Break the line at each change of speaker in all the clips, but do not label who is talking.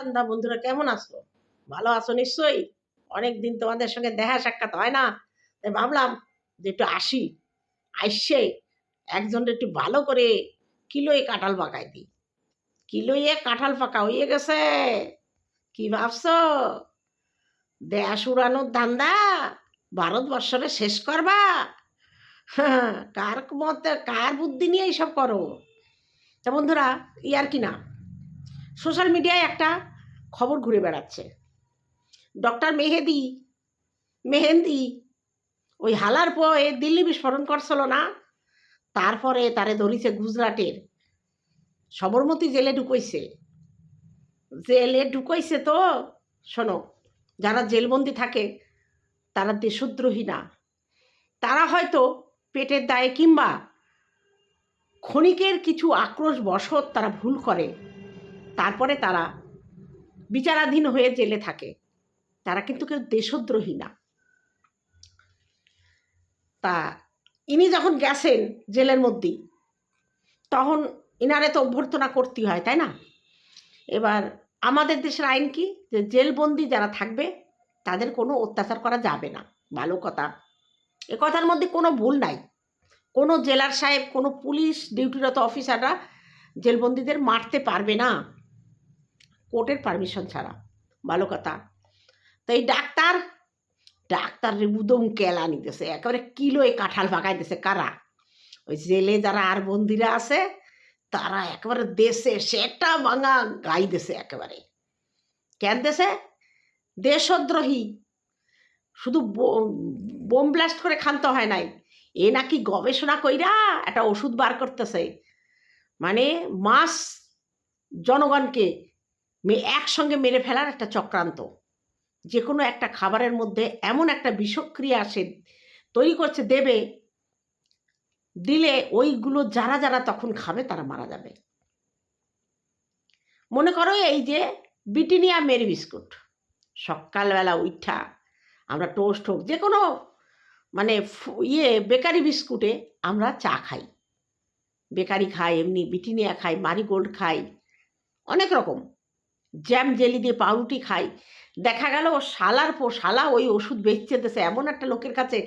সন্ধ্যা বন্ধুরা কেমন আছো? ভালো আছো নিশ্চয়ই? অনেক দিন তোমাদের সঙ্গে দেখা সাক্ষাৎ হয় না। তাই ভাবলাম যে একটু আসি আসছে একজন একটু ভালো করে কিলোয় কাঁঠাল পাকাই দিই। কিলোয়ে কাঁঠাল পাকা হয়ে গেছে। কি ভাবছ? দেশ উড়ানোর ধান্দা ভারতবর্ষরে শেষ করবা? কার মতে, কার বুদ্ধি নিয়ে এইসব করো? তা বন্ধুরা ই আর কি না সোশ্যাল মিডিয়ায় একটা খবর ঘুরে বেড়াচ্ছে। ডক্টর মেহেদি, মেহেন্দি, ওই হালার পরে দিল্লি বিস্ফোরণ করছিল না? তারপরে তারে ধরিছে গুজরাটের। সবরমতী জেলে ঢুকইছে। জেলে ঢুকইছে তো, শোনো, যারা জেলবন্দি থাকে, তারা দেশদ্রোহী না। তারা হয়তো পেটের দায়ে কিংবা ক্ষণিকের কিছু আক্রোশ বশত তারা ভুল করে। তারপরে তারা বিচারাধীন হয়ে জেলে থাকে। তারা কিন্তু কেউ দেশদ্রোহী না। তা ইনি যখন গেছেন জেলের মধ্যেই, তখন ইনারে তো অভ্যর্থনা করতেই হয়, তাই না? এবার আমাদের দেশের আইন কি? যে জেলবন্দি যারা থাকবে, তাদের কোনো অত্যাচার করা যাবে না। ভালো কথা। এ কথার মধ্যে কোনো ভুল নাই। কোনো জেলার সাহেব, কোনো পুলিশ ডিউটিরত অফিসাররা জেলবন্দিদের মারতে পারবে না। কোর্টের পারমিশন ছাড়া। ভালো কথা। তো এই ডাক্তার ডাক্তার উদম কেলা নিতেছে। একেবারে কিলোয় কাঁঠাল পাকাইতেছে কারা? ওই জেলে যারা আর বন্দিরা আছে, তারা একেবারে দেশে সেটা ভাঙা গাইতেছে একেবারে। কেন দেশে দেশদ্রোহী। শুধু বোম ব্লাস্ট করে খানতে হয় নাই। এ নাকি গবেষণা কইরা একটা ওষুধ বার করতেছে। মানে মাস জনগণকে একসঙ্গে মেরে ফেলার একটা চক্রান্ত। যে কোনো একটা খাবারের মধ্যে এমন একটা বিষক্রিয়া সে তৈরি করছে দেবে, দিলে ওইগুলো যারা যারা তখন খাবে তারা মারা যাবে। মনে করো এই যে বিটিনিয়া মেরি বিস্কুট, সকালবেলা উঠা আমরা টোস্ট হোক যে কোনো মানে ইয়ে বেকারি বিস্কুটে আমরা চা খাই। বেকারি খাই, এমনি বিটিনিয়া খাই, মারিগোল্ড খাই, অনেক রকম। জ্যাম জেলি দিয়ে পাউরুটি খাই। দেখা গেল ও শালার পো, শালা ওই ওষুধ বেচতে দেশে। এমন একটা লোকের কাছে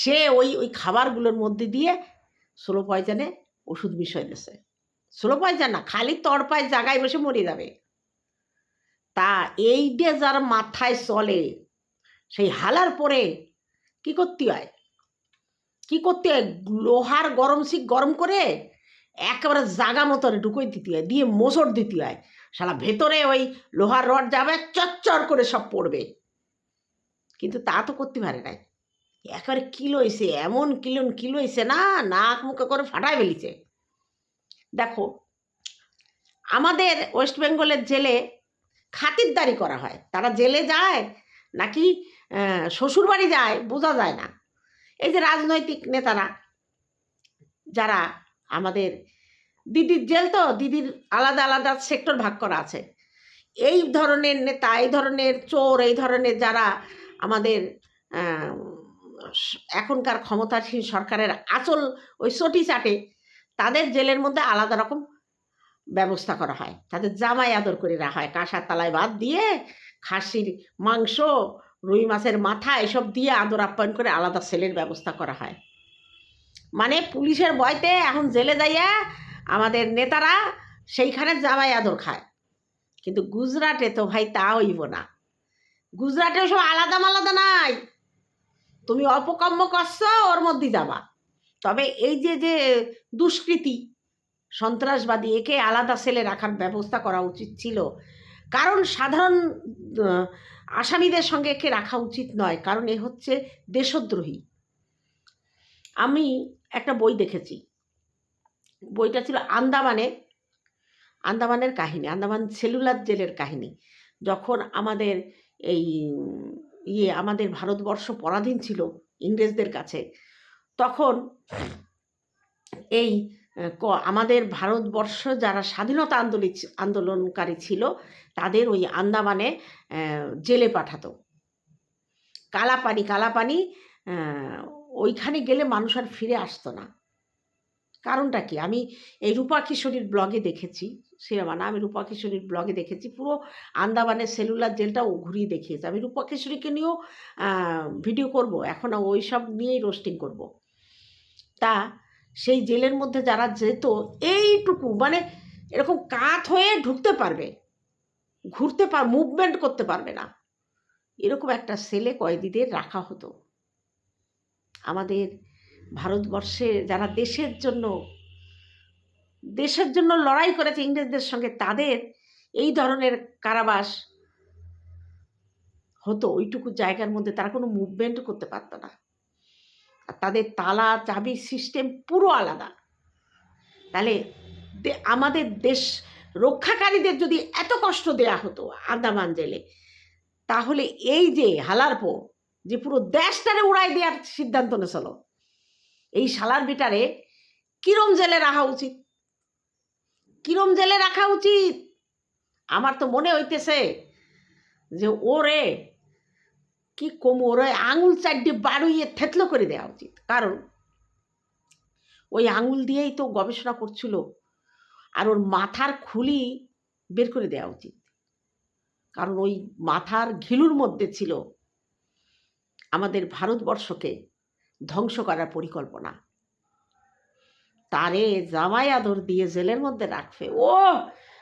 সে ওই ওই খাবারগুলোর মধ্যে দিয়ে স্লো পয়জানে ওষুধ মিশিয়ে দিছে। স্লো পয়জান না, খালি তড়পায় জায়গায় বসে মরে যাবে। তা এই ডে যার মাথায় চলে, সেই হালার পরে কি করতে হয়? কি করতে হয়? লোহার গরম শিক গরম করে একেবারে জাগা মতন ঢুকোই দিতে হয়, দিয়ে মোচড় দিতে হয়। শালা ভেতরে ওই লোহার রড যাবে, চচ্চর করে সব পড়বে। কিন্তু তা তো করতে পারে নাই। একেবারে কিলো এসে এমন কিলো কিলো এসে না, নাক মুখে করে ফাটায় ফেলিছে। দেখো, আমাদের ওয়েস্ট বেঙ্গলের জেলে খাতিরদারি করা হয়। তারা জেলে যায়, নাকি শ্বশুরবাড়ি যায়, বোঝা যায় না। এই যে রাজনৈতিক নেতারা, যারা আমাদের দিদির জেল তো, দিদির আলাদা আলাদা সেক্টর ভাগ করা আছে। এই ধরনের নেতা এই ধরনের চোর, এই ধরনের যারা আমাদের এখনকার ক্ষমতাসীন সরকারের আচল ওই চটি চাটে, তাদের জেলের মধ্যে আলাদা রকম ব্যবস্থা করা হয়। তাদের জামাই আদর করে রাখা হয়, কাঁসার তালায় ভাত দিয়ে খাসির মাংস, রুই মাছের মাথা, এসব দিয়ে আদর আপ্যায়ন করে আলাদা সেলের ব্যবস্থা করা হয়। মানে পুলিশের বয়তে এখন জেলে যাইয়া আমাদের নেতারা সেইখানে জামাই আদর খায়। কিন্তু গুজরাটে তো ভাই তা হইব না। গুজরাটে সব আলাদা মালাদা নাই। তুমি অপকর্ম করছ, ওর মধ্যে যাবা। তবে এই যে যে দুষ্কৃতি, সন্ত্রাসবাদী, একে আলাদা সেলে রাখার ব্যবস্থা করা উচিত ছিল। কারণ সাধারণ আসামিদের সঙ্গে একে রাখা উচিত নয়, কারণ এ হচ্ছে দেশদ্রোহী। আমি একটা বই দেখেছি। বইটা ছিল আন্দামানে আন্দামানের কাহিনী, আন্দামান সেলুলার জেলের কাহিনী। যখন আমাদের এই ইয়ে আমাদের ভারতবর্ষ পরাধীন ছিল ইংরেজদের কাছে, তখন এই আমাদের ভারতবর্ষ যারা স্বাধীনতা আন্দোলন আন্দোলনকারী ছিল, তাদের ওই আন্দামানে জেলে পাঠাতো। কালাপানি কালাপানি ওইখানে গেলে মানুষ আর ফিরে আসতো না। কারণটা কি? আমি এই রূপা কিশোরীর ব্লগে দেখেছি সিনেমা না, আমি রূপা কিশোরীর ব্লগে দেখেছি, পুরো আন্দামানের সেলুলার জেলটাও ঘুরিয়ে দেখিয়েছে। আমি রূপা কিশোরীকে নিয়েও ভিডিও করব, এখন ওই সব নিয়েই রোস্টিং করব। তা সেই জেলের মধ্যে যারা যেত, এইটুকু মানে এরকম কাত হয়ে ঢুকতে পারবে, ঘুরতে পার মুভমেন্ট করতে পারবে না। এরকম একটা সেলে কয়েদিদের রাখা হতো। আমাদের ভারতবর্ষে যারা দেশের জন্য দেশের জন্য লড়াই করেছে ইংরেজদের সঙ্গে, তাদের এই ধরনের কারাবাস হতো, ওইটুকু জায়গার মধ্যে তারা কোনো মুভমেন্ট করতে পারতো না। আর তাদের তালা, চাবি সিস্টেম পুরো আলাদা। তাহলে আমাদের দেশ রক্ষাকারীদের যদি এত কষ্ট দেয়া হতো আন্দামান জেলে, তাহলে এই যে হালারপো যে পুরো দেশটারে উড়াই দেওয়ার সিদ্ধান্ত নেছিল এই শালার বিটারে কিরম জেলে রাখা উচিত? কিরম জেলে রাখা উচিত? আমার তো মনে হইতেছে যে ওরে কি কমু ওরে আঙুল চারটি বাড়ুইয়ে থেতলো করে দেওয়া উচিত। কারণ ওই আঙুল দিয়েই তো গবেষণা করছিল আর ওর মাথার খুলি বের করে দেওয়া উচিত। কারণ ওই মাথার ঘিলুর মধ্যে ছিল আমাদের ভারতবর্ষকে ধ্বংস করার পরিকল্পনা। তারে জামাই আদর দিয়ে জেলের মধ্যে রাখবে। ও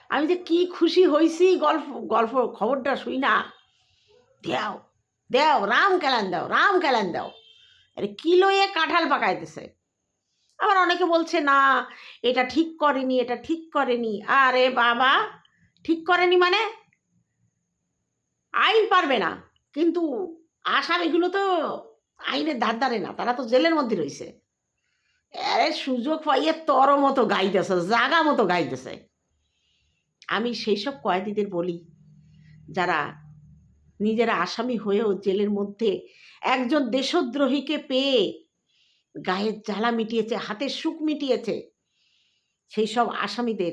আমি যে কি খুশি হইছি, গল্প গল্প, খবরটা শুই না। দেও দেও, রাম কেলান দাও, রাম কেলান দাও। আরে কিলোয়ে কাঁঠাল পাকাইতেছে? আবার অনেকে বলছে, না, এটা ঠিক করেনি, এটা ঠিক করেনি। আরে বাবা, ঠিক করেনি মানে? আইন পারবে না। কিন্তু আসামিগুলো তো আইনের ধার ধারে না, তারা তো জেলের মধ্যে রয়েছে। আরে সুযোগ পাইয়ে তর মতো গাইতেছে, জাগা মতো গাইতেছে। আমি সেই সব কয়েদিদের বলি, যারা নিজেরা আসামি হয়েও জেলের মধ্যে একজন দেশদ্রোহীকে পেয়ে গায়ের জ্বালা মিটিয়েছে হাতের সুখ মিটিয়েছে সেই সব আসামিদের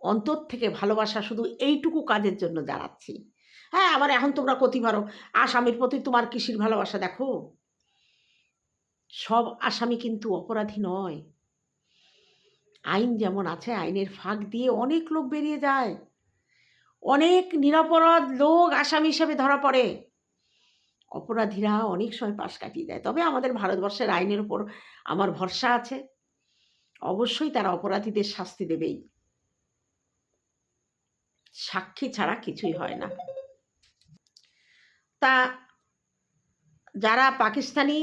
অন্তর থেকে ভালোবাসা শুধু এইটুকু কাজের জন্য জানাচ্ছি। হ্যাঁ আবার এখন তোমরা কতি পারো আসামির প্রতি তোমার কিসির ভালোবাসা দেখো? সব আসামি কিন্তু অপরাধী নয়। আইন যেমন আছে, আইনের ফাঁক দিয়ে অনেক লোক বেরিয়ে যায়। অনেক নিরাপরাধ লোক আসামি হিসেবে ধরা পড়ে। অপরাধীরা অনেক সময় পাশ কাটিয়ে দেয়। তবে আমাদের ভারতবর্ষের আইনের উপর আমার ভরসা আছে। অবশ্যই তারা অপরাধীদের শাস্তি দেবেই। সাক্ষী ছাড়া কিছুই হয় না। তা যারা পাকিস্তানি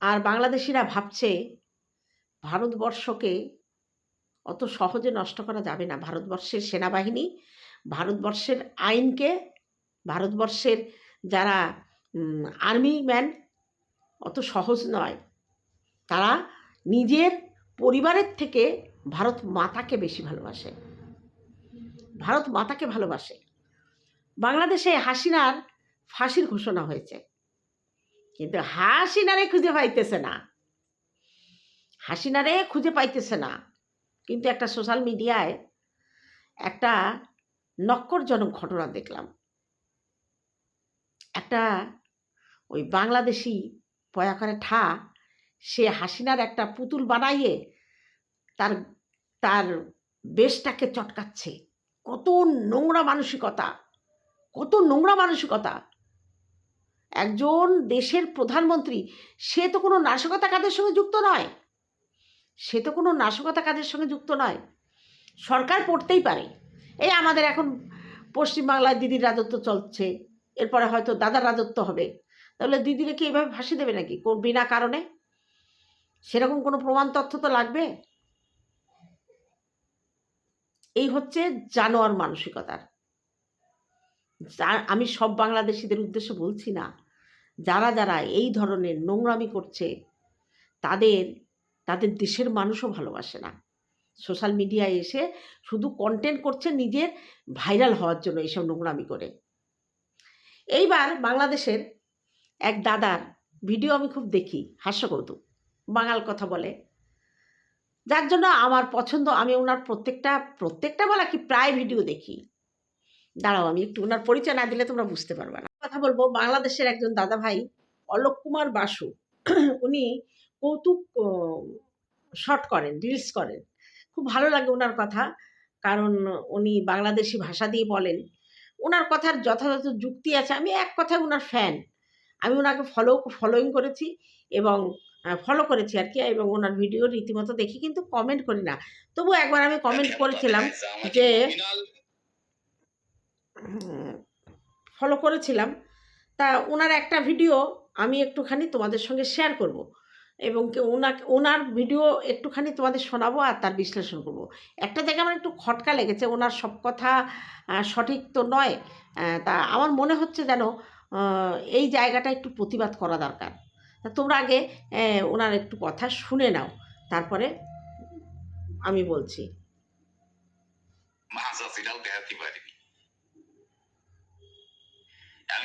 আর বাংলাদেশিরা ভাবছে ভারতবর্ষকে অত সহজে নষ্ট করা যাবে না। ভারতবর্ষের সেনাবাহিনী, ভারতবর্ষের আইনকে, ভারতবর্ষের যারা আর্মি ম্যান, অত সহজ নয়। তারা নিজের পরিবারের থেকে ভারত মাতাকে বেশি ভালোবাসে। ভারত মাতাকে ভালোবাসে। বাংলাদেশে হাসিনার ফাঁসির ঘোষণা হয়েছে। কিন্তু হাসিনারে খুঁজে পাইতেছে না। হাসিনারে খুঁজে পাইতেছে না। কিন্তু একটা সোশ্যাল মিডিয়ায় একটা নক্করজনক ঘটনা দেখলাম। একটা ওই বাংলাদেশি পয়াকারে ঠা, সে হাসিনার একটা পুতুল বানাইয়ে তার তার বেশটাকে চটকাচ্ছে। কত নোংরা মানসিকতা, কত নোংরা মানসিকতা। একজন দেশের প্রধানমন্ত্রী, সে তো কোনো নাশকতা কাজের সঙ্গে যুক্ত নয়। সে তো কোনো নাশকতা কাজের সঙ্গে যুক্ত নয়। সরকার পড়তেই পারে। এই আমাদের এখন পশ্চিমবাংলায় দিদির রাজত্ব চলছে। এরপরে হয়তো দাদার রাজত্ব হবে। তাহলে দিদিরে কি এভাবে ফাঁসি দেবে নাকি? বিনা কারণে? সেরকম কোনো প্রমাণ তথ্য তো লাগবে? এই হচ্ছে জানোয়ার মানসিকতার। আমি সব বাংলাদেশিদের উদ্দেশ্যে বলছি না। যারা যারা এই ধরনের নোংরামি করছে, তাদের তাদের দেশের মানুষও ভালোবাসে না। সোশ্যাল মিডিয়ায় এসে শুধু কন্টেন্ট করছে নিজের ভাইরাল হওয়ার জন্য এইসব নোংরামি করে। এইবার বাংলাদেশের এক দাদার ভিডিও আমি খুব দেখি, হাস্যকৌতুক, বাঙাল কথা বলে। যার জন্য আমার পছন্দ, আমি ওনার প্রত্যেকটা প্রত্যেকটা বলা কি প্রায় ভিডিও দেখি। দাঁড়াও, আমি একটু ওনার পরিচয় না দিলে তোমরা বুঝতে পারবে না। কথা বলব। বাংলাদেশের একজন দাদা ভাই অলোক কুমার বাসু উনি কৌতুক শর্ট করেন রিলস করেন। খুব ভালো লাগে ওনার কথা কারণ উনি বাংলাদেশি ভাষা দিয়ে বলেন। ওনার কথার যথাযথ যুক্তি আছে আমি এক কথায় ওনার ফ্যান আমি ওনাকে ফলো ফলোইং করেছি এবং ফলো করেছি আর কি এবং ওনার ভিডিও রীতিমতো দেখি কিন্তু কমেন্ট করি না। তবু একবার আমি কমেন্ট করেছিলাম যে ফলো করেছিলাম। তা ওনার একটা ভিডিও আমি একটুখানি তোমাদের সঙ্গে শেয়ার করব এবং ওনাকে ওনার ভিডিও একটুখানি তোমাদের শোনাবো আর তার বিশ্লেষণ করব। একটা জায়গায় আমার একটু খটকা লেগেছে ওনার সব কথা সঠিক তো নয় তা আমার মনে হচ্ছে যেন এই জায়গাটা একটু প্রতিবাদ করা দরকার। তা তোমরা আগে ওনার একটু কথা শুনে নাও, তারপরে আমি বলছি
মাহাজাজিরাও দেখাতে পারিনি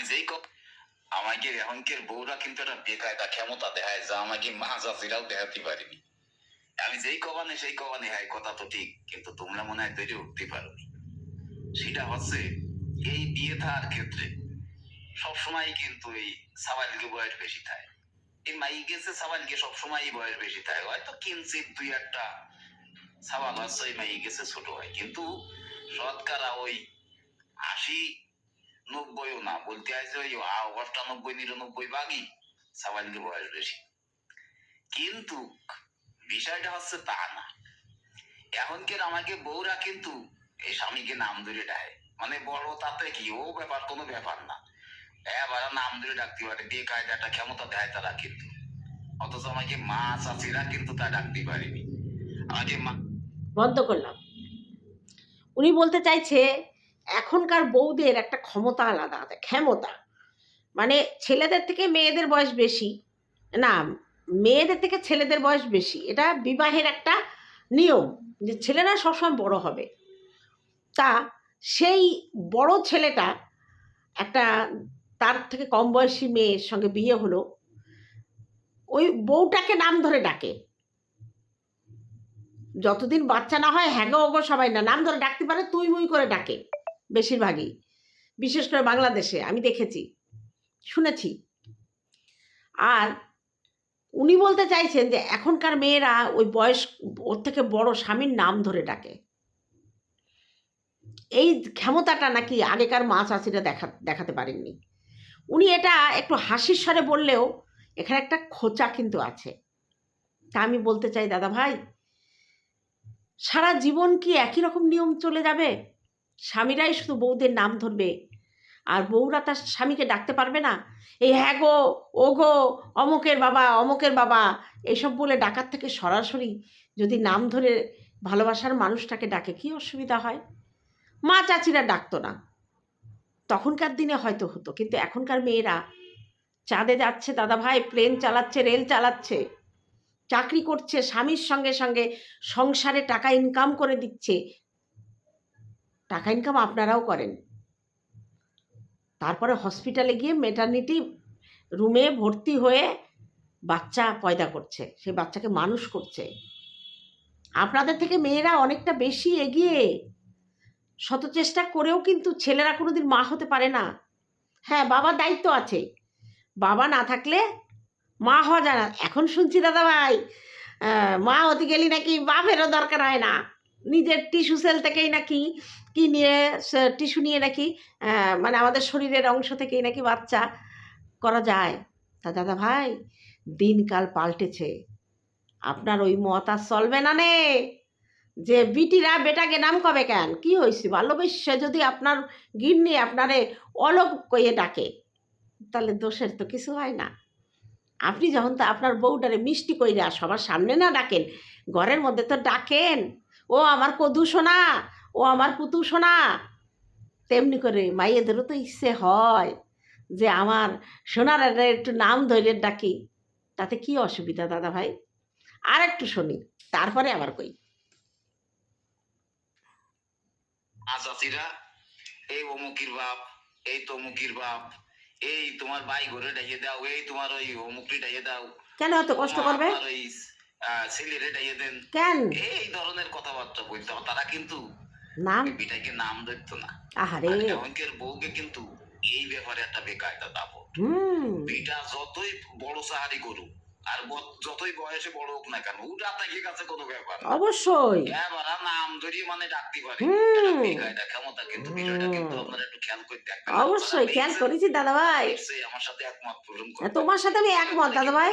আমি যেই আমাকে এখনকের বউরা কিন্তু একটা বেকায়দা ক্ষমতা দেখায় যা আমাকে মাহাজাজিরাও দেখাতে পারিনি। আমি যেই কবানে সেই কবানে, হয়, কথা তো ঠিক, কিন্তু তোমরা মনে হয় তৈরি উঠতে পারোনি। সেটা হচ্ছে এই বিয়ে থাকার ক্ষেত্রে সবসময় কিন্তু এই সাবাইলকে বয়স বেশি থাকে। এই মাই গেছে সাবাইলকে সবসময় বয়স বেশি থাকে। হয়তো কিঞ্চিত দুই একটা সাবাল হচ্ছে, এই মাই গেছে ছোট হয়। কিন্তু শতকরা ওই আশি নব্বইও না, বলতে হয় ওই অষ্টানব্বই নিরানব্বই ভাগই সাবাইলকে বয়স বেশি। কিন্তু বিষয়টা হচ্ছে তা না। এখনকার আমাকে বউরা কিন্তু এই স্বামীকে নাম ধরে ডাকে। মানে বড় তাতে কি? ও ব্যাপার কোনো ব্যাপার না। এবার নাম ধরে ডাকতে পারে বিয়ে ক্ষমতা দেয় তারা কিন্তু। অথচ আমাকে মা চাচিরা কিন্তু তা ডাকতে পারেনি। আমাকে মা
বন্ধ করলাম। উনি বলতে চাইছে এখনকার বউদের একটা ক্ষমতা আলাদা আছে ক্ষমতা। মানে ছেলেদের থেকে মেয়েদের বয়স বেশি। না, মেয়েদের থেকে ছেলেদের বয়স বেশি। এটা বিবাহের একটা নিয়ম যে ছেলেরা সবসময় বড় হবে। তা সেই বড় ছেলেটা একটা তার থেকে কম বয়সী মেয়ের সঙ্গে বিয়ে হলো। ওই বউটাকে নাম ধরে ডাকে। যতদিন বাচ্চা না হয়, হ্যাগো ওগো সবাই না, নাম ধরে ডাকতে পারে, তুই মুই করে ডাকে। বেশিরভাগই। বিশেষ করে বাংলাদেশে, আমি দেখেছি, শুনেছি। আর উনি বলতে চাইছেন যে, এখনকার মেয়েরা ওই বয়স, ওর থেকে বড় স্বামীর নাম ধরে ডাকে। এই ক্ষমতাটা নাকি আগেকার মা চাষিরা দেখা, দেখাতে পারেননি। উনি এটা একটু হাসির স্বরে বললেও, এখানে একটা খোঁচা কিন্তু আছে। তা আমি বলতে চাই, দাদা ভাই, সারা জীবন কি একই রকম নিয়ম চলে যাবে? স্বামীরাই শুধু বউদের নাম ধরবে। আর বউরা তার স্বামীকে ডাকতে পারবে না? এই হ্যাঁ গো, ও গো, অমুকের বাবা অমুকের বাবা। এসব বলে ডাকার থেকে সরাসরি যদি নাম ধরে ভালোবাসার মানুষটাকে ডাকে, কি অসুবিধা হয়? মা চাচিরা ডাকতো না। তখনকার দিনে হয়তো হতো, কিন্তু এখনকার মেয়েরা চাঁদে যাচ্ছে দাদা ভাই প্লেন চালাচ্ছে, রেল চালাচ্ছে, চাকরি করছে, স্বামীর সঙ্গে সঙ্গে সংসারে টাকা ইনকাম করে দিচ্ছে টাকা ইনকাম আপনারাও করেন। তারপরে হসপিটালে গিয়ে মেটার্নিটি রুমে ভর্তি হয়ে বাচ্চা পয়দা করছে সেই বাচ্চাকে মানুষ করছে। আপনাদের থেকে মেয়েরা অনেকটা বেশি এগিয়ে শত চেষ্টা করেও কিন্তু ছেলেরা কোনোদিন মা হতে পারে না। হ্যাঁ বাবার দায়িত্ব আছে। বাবা না থাকলে মা হওয়া যায় না। এখন শুনছি দাদা ভাই মা হতে গেলি নাকি বাপেরও দরকার হয় না। নিজের টিস্যু সেল থেকেই নাকি কি নিয়ে টিস্যু নিয়ে নাকি মানে আমাদের শরীরের অংশ থেকেই নাকি বাচ্চা করা যায়। তা দাদা ভাই, দিনকাল পাল্টেছে। আপনার ওই মত আর চলবে না নে। যে বিটিরা বেটাকে নাম কবে কেন? কি হয়েছে ভালোবেসে যদি আপনার গিন্নি আপনারে অলক কইয়ে ডাকে, তাহলে দোষের তো কিছু হয় না। আপনি যখন তো আপনার বউটারে মিষ্টি কইরা সবার সামনে না ডাকেন, ঘরের মধ্যে তো ডাকেন, ও আমার কদু সোনা ও আমার পুতু সোনা। তেমনি করে মাইয়েদেরও তো ইচ্ছে হয় যে আমার সোনার একটু নাম ধরে ডাকি তাতে কি অসুবিধা দাদা ভাই? আর একটু শুনি তারপরে আবার কই।
আজাতিরা এই অমুকির বাপ এই তমুকির বাপ এই তোমার ভাই ঘরে ডাইয়ে দাও এই তোমার ওই অমুকটি ডাইয়ে দাও।
কেন এত কষ্ট করবে?
ছেলেরে ডাইয়ে দেন।
কেন?
এই ধরনের কথাবার্তা বলতো তারা কিন্তু
নাম?
বিটাকে নাম ধরতো না।
আহারে।
এমনকের বউকে কিন্তু এই ব্যাপারে একটা বেকায়দা দাবো বিটা যতই বড় সাহারি করুক আর যতই বয়সে বড় হোক না কেন ওটা আপনাকে কাছে কোনো ব্যাপার
অবশ্যই।
আর নাম ধরিয়ে মানে ডাকতে পারে বেকায়দা ক্ষমতা কিন্তু বিষয়টা কিন্তু আপনারা একটু খেয়াল করে দেখবেন।
অবশ্যই খেয়াল করেছি দাদা ভাই
আমার সাথে একমত পোষণ করে
হ্যাঁ, তোমার সাথে আমি একমত দাদা ভাই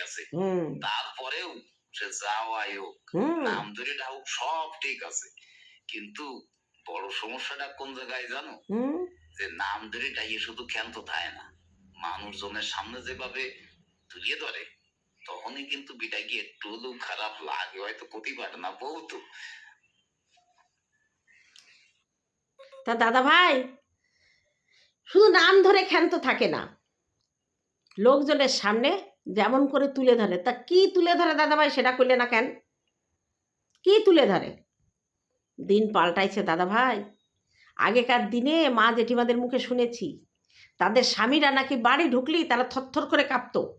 আছে।
হুম।
তারপরেও সে যাওয়াই হোক নাম ধরে হোক সব ঠিক আছে। কিন্তু বড় সমস্যাটা কোন জায়গায় জানো? যে নাম ধরে ডাইয়ে শুধু ক্ষান্ত থাকে না। মানুষজনের সামনে যেভাবে তুলিয়ে ধরে তখনই কিন্তু বিটা গিয়ে একটু হলেও খারাপ লাগে হয়তো ক্ষতি পারে না বহুত।
তা দাদা ভাই শুধু নাম ধরে ক্ষান্ত থাকে না লোকজনের সামনে যেমন করে তুলে ধরে তা কি তুলে ধরে দাদা ভাই সেটা করলে না কেন? কি তুলে ধরে? দিন পাল্টাইছে দাদা ভাই আগেকার দিনে মা জেঠিমাদের মুখে শুনেছি, তাদের স্বামীরা নাকি বাড়ি ঢুকলি তারা থরথর করে কাঁপতো।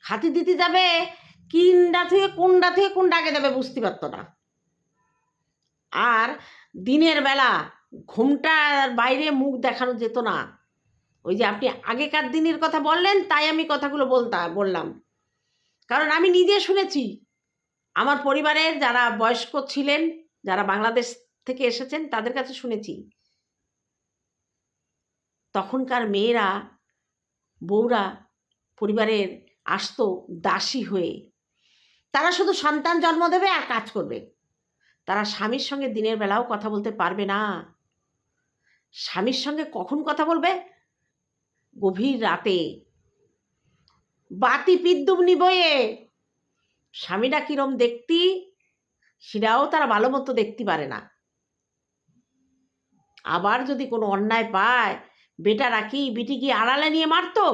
হাতি দিতে যাবে, কিনডা থেকে কোনডা থেকে কোন ডাকে যাবে বুঝতে পারতো না। আর দিনের বেলা ঘুমটার বাইরে মুখ দেখানো যেত না। ওই যে আপনি আগেকার দিনের কথা বললেন, তাই আমি কথাগুলো বলতা, বললাম। কারণ আমি নিজে শুনেছি, আমার পরিবারের যারা বয়স্ক ছিলেন যারা বাংলাদেশ থেকে এসেছেন, তাদের কাছে শুনেছি। তখনকার মেয়েরা, বউরা পরিবারের আসতো দাসী হয়ে, তারা শুধু সন্তান জন্ম দেবে আর কাজ করবে। তারা স্বামীর সঙ্গে দিনের বেলাও কথা বলতে পারবে না। স্বামীর সঙ্গে কখন কথা বলবে? গভীর রাতে। বাতি পিদ্যুম নিবয়ে। স্বামীরা কিরম দেখতি? সেটাও তারা ভালো মতো দেখতে পারে না। আবার যদি কোনো অন্যায় পায় বেটারা কি বিটি কি আড়ালে নিয়ে মারতো?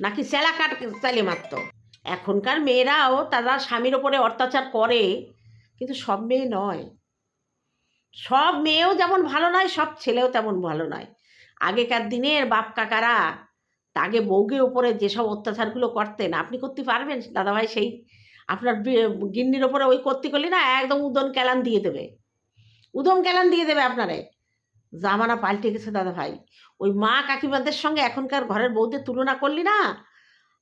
নাকি সেলা কাট চালে মারতো? এখনকার মেয়েরাও তারা স্বামীর ওপরে অত্যাচার করে, কিন্তু সব মেয়ে নয়। সব মেয়েও যেমন ভালো নয়, সব ছেলেও তেমন ভালো নয়। আগেকার দিনের বাপ কাকারা তাকে বউকে উপরে যেসব অত্যাচারগুলো করতেন, আপনি করতে পারবেন? দাদাভাই সেই আপনার গিন্নির ওপরে ওই করতে করলে না একদম উদন ক্যালান দিয়ে দেবে। উদম ক্যালান দিয়ে দেবে আপনারে। জামানা পাল্টে গেছে দাদা ভাই। ওই মা কাকিমাদের সঙ্গে এখনকার ঘরের বউদের তুলনা করলি না,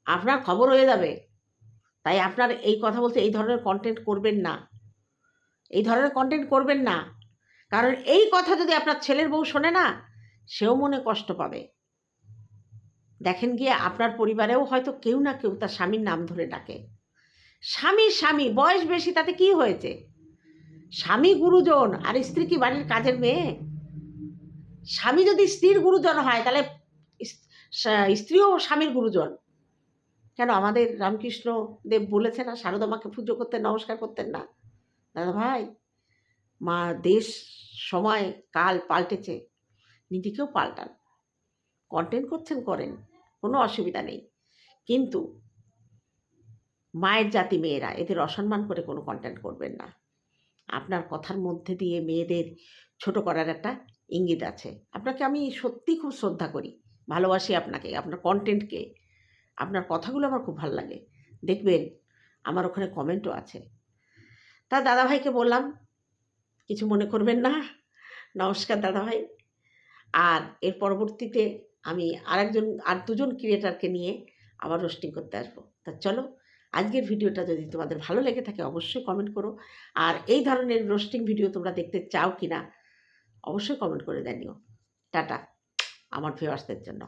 আপনার খবর হয়ে যাবে। তাই আপনার এই কথা বলতে এই ধরনের কন্টেন্ট করবেন না। এই ধরনের কন্টেন্ট করবেন না। কারণ এই কথা যদি আপনার ছেলের বউ শোনে না, সেও মনে কষ্ট পাবে। দেখেন গিয়ে আপনার পরিবারেও হয়তো কেউ না কেউ তার স্বামীর নাম ধরে ডাকে। স্বামীর স্বামী, বয়স বেশি, তাতে কি হয়েছে? স্বামী গুরুজন, আর স্ত্রী কি বাড়ির কাজের মেয়ে? স্বামী যদি স্ত্রীর গুরুজন হয়, তাহলে স্ত্রীও স্বামীর গুরুজন। কেন আমাদের রামকৃষ্ণ দেব বলেছে না শারদামাকে পুজো করতেন নমস্কার করতেন না? দাদা ভাই, মা দেশ সময় কাল পাল্টেছে, নিজেকেও পাল্টান। কন্টেন্ট করছেন, করেন, কোনো অসুবিধা নেই। কিন্তু মায়ের জাতি মেয়েরা, এদের অসম্মান করে কোনো কন্টেন্ট করবেন না। আপনার কথার মধ্যে দিয়ে মেয়েদের ছোট করার একটা ইঙ্গিত আছে। আপনাকে আমি সত্যি খুব শ্রদ্ধা করি, ভালোবাসি আপনাকে, আপনার কন্টেন্টকে আপনার কথাগুলো আমার খুব ভালো লাগে। দেখবেন আমার ওখানে কমেন্টও আছে। তা দাদাভাইকে বললাম, কিছু মনে করবেন না। নমস্কার দাদাভাই। আর এর পরবর্তীতে আমি আরেকজন, আর দুজন ক্রিয়েটারকে নিয়ে আবার রোস্টিং করতে আসব। তা চলো আজকের ভিডিওটা যদি তোমাদের ভালো লেগে থাকে, অবশ্যই কমেন্ট করো। আর এই ধরনের রোস্টিং ভিডিও তোমরা দেখতে চাও কি না অবশ্যই কমেন্ট করে জানিও। টাটা, আমার ভিউয়ার্সদের জন্য।